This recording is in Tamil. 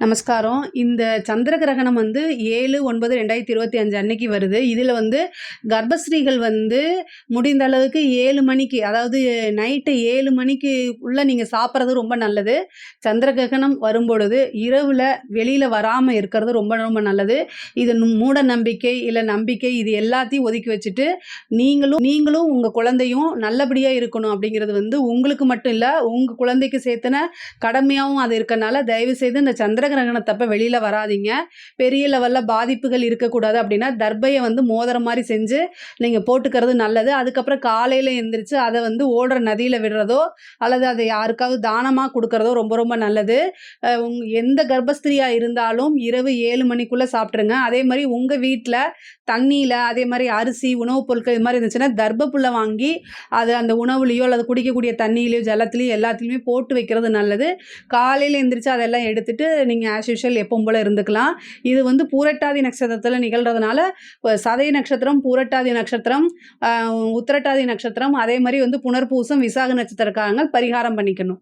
நமஸ்காரம். இந்த சந்திர கிரகணம் வந்து ஏழு ஒன்பது ரெண்டாயிரத்தி இருபத்தி அஞ்சு அன்னைக்கு வருது. இதில் வந்து கர்ப்பஸ்ரீகள் வந்து முடிந்த அளவுக்கு ஏழு மணிக்கு அதாவது நைட்டு ஏழு மணிக்கு உள்ளே நீங்கள் சாப்பிட்றது ரொம்ப நல்லது. சந்திர கிரகணம் வரும்பொழுது இரவில் வெளியில் வராமல் இருக்கிறது ரொம்ப ரொம்ப நல்லது. இது மூட நம்பிக்கை இல்லை நம்பிக்கை இது எல்லாத்தையும் ஒதுக்கி வச்சுட்டு நீங்களும் நீங்களும் உங்கள் குழந்தையும் நல்லபடியாக இருக்கணும் அப்படிங்கிறது வந்து உங்களுக்கு மட்டும் இல்லை உங்கள் குழந்தைக்கு சேர்த்தன கடமையாகவும் அது இருக்கனால தயவு செய்து இந்த சந்திர கிரகணத்தப்ப வெளியில் வராதீங்க. பெரிய லெவலில் பாதிப்புகள் இருக்கக்கூடாது அப்படின்னா தர்பையை வந்து மோதிர மாதிரி செஞ்சு நீங்கள் போட்டுக்கிறது நல்லது. அதுக்கப்புறம் காலையில் எந்திரிச்சு அதை வந்து ஓடுற நதியில் விடுறதோ அல்லது அதை யாருக்காவது தானமாக கொடுக்கறதோ ரொம்ப ரொம்ப நல்லது. உங் எந்த கர்ப்பஸ்திரியாக இருந்தாலும் இரவு ஏழு மணிக்குள்ளே சாப்பிட்ருங்க அதே மாதிரி உங்கள் வீட்டில் தண்ணியில் அதே மாதிரி அரிசி உணவுப் பொருட்கள் இது மாதிரி இருந்துச்சுன்னா தர்ப்பப்புல்லை வாங்கி அது அந்த உணவுலேயோ அல்லது குடிக்கக்கூடிய தண்ணியிலையோ ஜலத்துலேயோ எல்லாத்துலேயுமே போட்டு வைக்கிறது நல்லது. காலையில் எந்திரிச்சு அதெல்லாம் எடுத்துட்டு நீங்கள் ஆஸ் யூஷுவல் எப்பவும் போல் இருந்துக்கலாம். இது வந்து பூரட்டாதி நட்சத்திரத்தில் நிகழ்கிறதுனால சதய நட்சத்திரம் பூரட்டாதி நட்சத்திரம் உத்திரட்டாதி நட்சத்திரம் அதே மாதிரி வந்து புனர்பூசம் விசாக நட்சத்திரக்காரங்கள் பரிகாரம் பண்ணிக்கணும்.